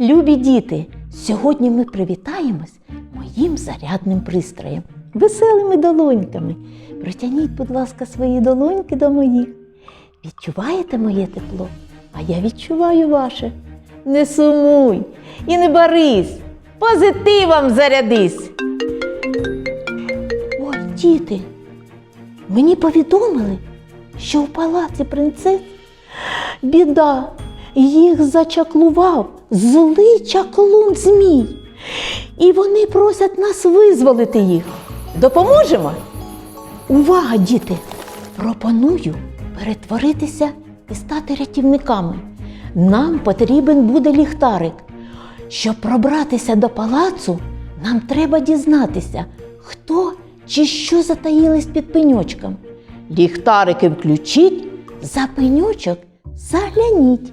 Любі діти, сьогодні ми привітаємось моїм зарядним пристроєм, веселими долоньками. Протягніть, будь ласка, свої долоньки до моїх. Відчуваєте моє тепло? А я відчуваю ваше. Не сумуй і не барись, позитивом зарядись. Ой, діти, мені повідомили, що в палаці принцес біда, їх зачаклував злий чаклун змій. І вони просять нас визволити їх. Допоможемо? Увага, діти! Пропоную перетворитися і стати рятівниками. Нам потрібен буде ліхтарик. Щоб пробратися до палацу, нам треба дізнатися, хто чи що затаїлись під пеньочком. Ліхтарики включіть, за пеньочок загляніть.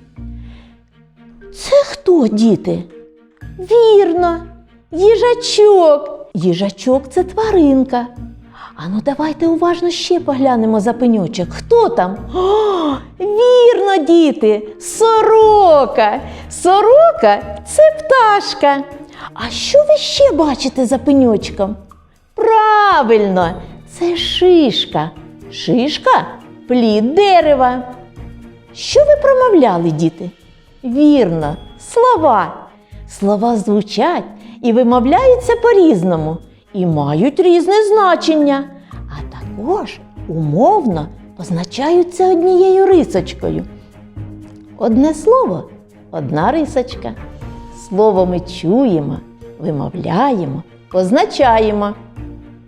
Це хто, діти? Вірно, їжачок. Їжачок це тваринка. Ану, давайте уважно ще поглянемо за пеньочок. Хто там? О, вірно, діти, сорока. Сорока це пташка. А що ви ще бачите за пеньочком? Правильно, це шишка. Шишка плід дерева. Що ви промовляли, діти? Вірно, слова. Слова звучать і вимовляються по-різному і мають різне значення, а також умовно позначаються однією рисочкою. Одне слово одна рисочка. Слово ми чуємо, вимовляємо, позначаємо.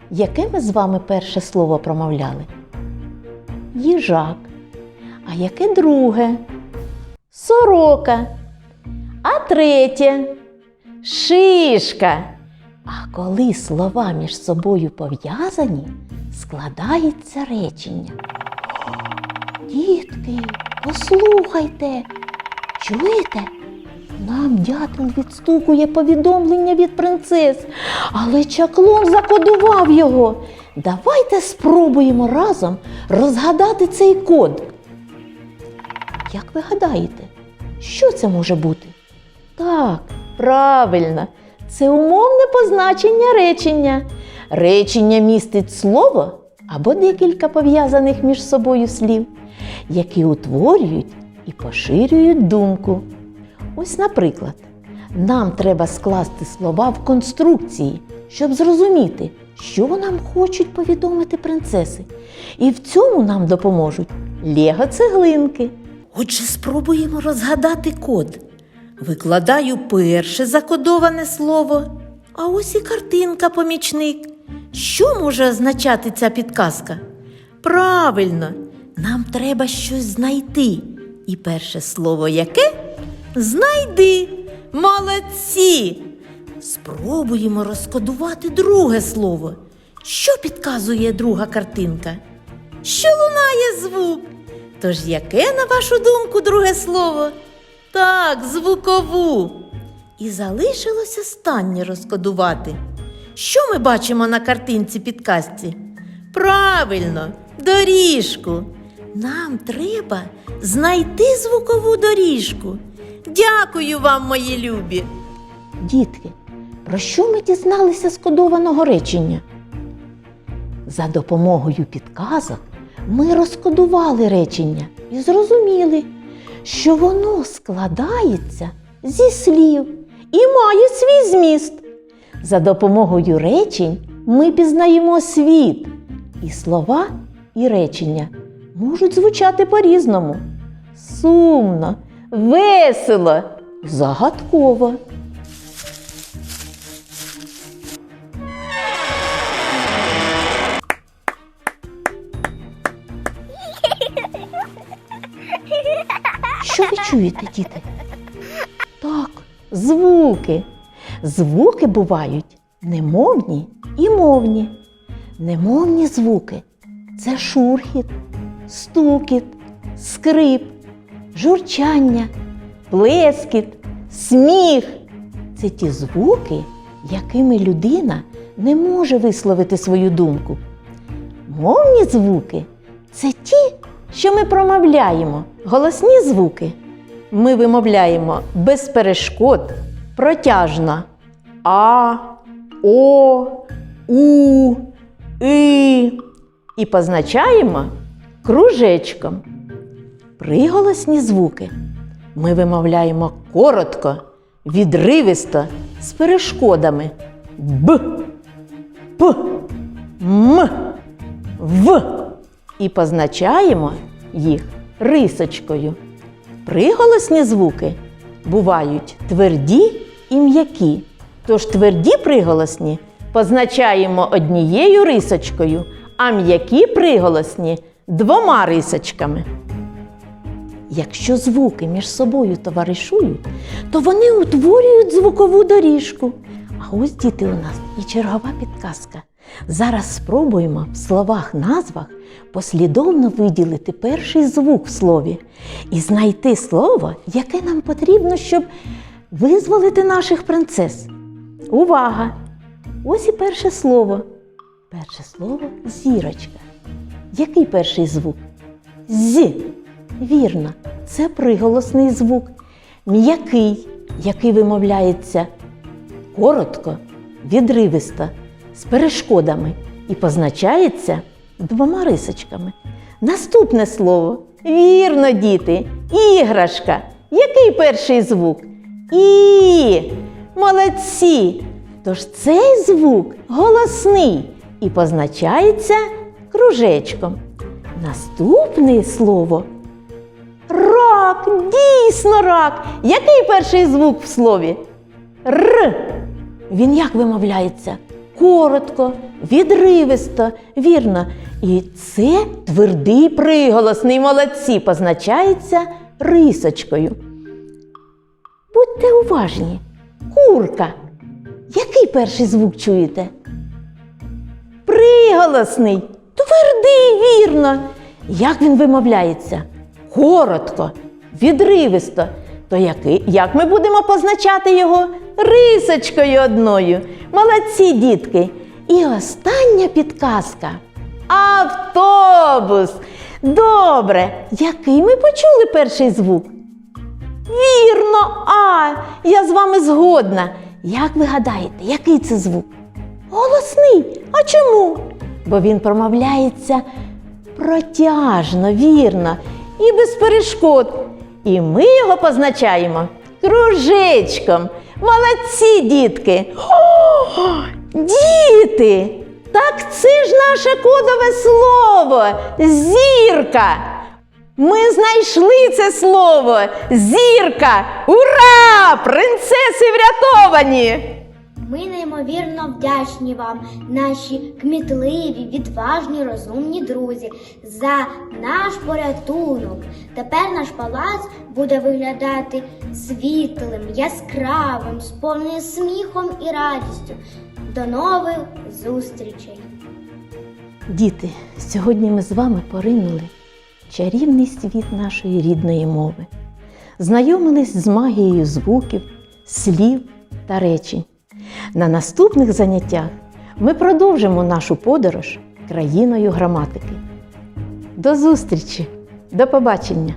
Яке ми з вами перше слово промовляли? Їжак. А яке друге? Сорока. А третє шишка. А коли слова між собою пов'язані, складається речення. Дітки, послухайте, чуєте? Нам дятел відстукує повідомлення від принцес, але чаклун закодував його. Давайте спробуємо разом розгадати цей код. Як ви гадаєте, що це може бути? Так, правильно, це умовне позначення речення. Речення містить слово або декілька пов'язаних між собою слів, які утворюють і поширюють думку. Ось, наприклад, нам треба скласти слова в конструкції, щоб зрозуміти, що нам хочуть повідомити принцеси. І в цьому нам допоможуть лего-цеглинки. Отже, спробуємо розгадати код. Викладаю перше закодоване слово, а ось і картинка помічник. Що може означати ця підказка? Правильно, нам треба щось знайти. І перше слово яке? Знайди. Молодці! Спробуємо розкодувати друге слово. Що підказує друга картинка? Що лунає звук? Тож яке, на вашу думку, друге слово? Так, звукову. І залишилось останнє розкодувати. Що ми бачимо на картинці підказці? Правильно, доріжку. Нам треба знайти звукову доріжку. Дякую вам, мої любі. Дітки, про що ми дізналися з кодованого речення? За допомогою підказок ми розкодували речення і зрозуміли, що воно складається зі слів і має свій зміст. За допомогою речень ми пізнаємо світ, і слова і речення можуть звучати по-різному. Сумно, весело, загадково. Чуєте, діти? Так, звуки. Звуки бувають немовні і мовні. Немовні звуки це шурхіт, стукіт, скрип, журчання, плескіт, сміх. Це ті звуки, якими людина не може висловити свою думку. Мовні звуки це ті, що ми промовляємо, голосні звуки. Ми вимовляємо без перешкод, протяжно А, О, У, И. І позначаємо кружечком. Приголосні звуки. Ми вимовляємо коротко, відривисто, з перешкодами. Б, П, М, В. І позначаємо їх рисочкою. Приголосні звуки бувають тверді і м'які. Тож тверді приголосні позначаємо однією рисочкою, а м'які приголосні двома рисочками. Якщо звуки між собою товаришують, то вони утворюють звукову доріжку. А ось діти у нас і чергова підказка. Зараз спробуємо в словах назвах послідовно виділити перший звук в слові і знайти слово, яке нам потрібно, щоб визволити наших принцес. Увага! Ось і перше слово. Перше слово зірочка. Який перший звук? З. Вірно, це приголосний звук. М'який, який вимовляється коротко, відривисто, з перешкодами і позначається двома рисочками. Наступне слово. Вірно, діти, іграшка. Який перший звук? І. Молодці. Тож цей звук голосний і позначається кружечком. Наступне слово рак, дійсно рак. Який перший звук в слові? Р. Він як вимовляється? Коротко, відривисто, вірно. І це твердий приголосний молодці позначається рисочкою. Будьте уважні. Курка. Який перший звук чуєте? Приголосний. Твердий, вірно. Як він вимовляється? Коротко, відривисто. То який, як ми будемо позначати його? Рисочкою одною. Молодці, дітки. І остання підказка. Автобус. Добре. Який ми почули перший звук? Вірно, а, я з вами згодна. Як ви гадаєте, який це звук? Голосний. А чому? Бо він промовляється протяжно, вірно і без перешкод. І ми його позначаємо кружечком. Молодці, дітки! О, діти! Так це ж наше кодове слово зірка. Ми знайшли це слово зірка. Ура! Принцеси врятовані! Ми неймовірно вдячні вам, наші кмітливі, відважні, розумні друзі, за наш порятунок. Тепер наш палац буде виглядати світлим, яскравим, сповненим сміхом і радістю. До нових зустрічей! Діти, сьогодні ми з вами поринули чарівний світ нашої рідної мови, знайомились з магією звуків, слів та речень. На наступних заняттях ми продовжимо нашу подорож країною граматики. До зустрічі! До побачення!